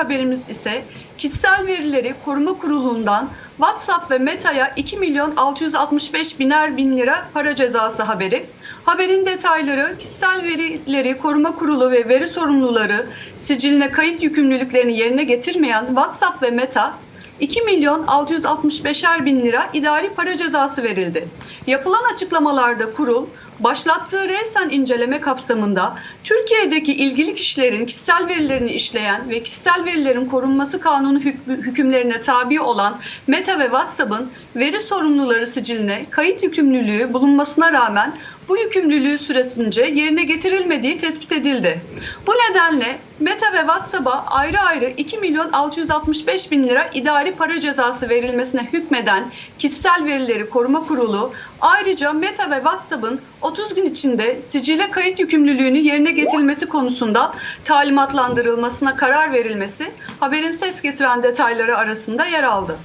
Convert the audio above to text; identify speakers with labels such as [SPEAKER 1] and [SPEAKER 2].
[SPEAKER 1] haberimiz ise kişisel verileri koruma kurulundan WhatsApp ve Meta'ya 2 milyon 665 biner bin lira para cezası haberi. Haberin detayları kişisel verileri koruma kurulu ve veri sorumluları siciline kayıt yükümlülüklerini yerine getirmeyen WhatsApp ve Meta 2 milyon 665'er bin lira idari para cezası verildi. Yapılan açıklamalarda kurul, başlattığı resen inceleme kapsamında Türkiye'deki ilgili kişilerin kişisel verilerini işleyen ve kişisel verilerin korunması kanunu hükümlerine tabi olan Meta ve WhatsApp'ın veri sorumluları siciline kayıt yükümlülüğü bulunmasına rağmen bu yükümlülüğü süresince yerine getirilmediği tespit edildi. Bu nedenle Meta ve WhatsApp'a ayrı ayrı 2 milyon 665 bin lira idari para cezası verilmesine hükmeden Kişisel Verileri Koruma Kurulu ayrıca Meta ve WhatsApp'ın 30 gün içinde sicile kayıt yükümlülüğünü yerine getirilmesi konusunda talimatlandırılmasına karar verilmesi haberin ses getiren detayları arasında yer aldı.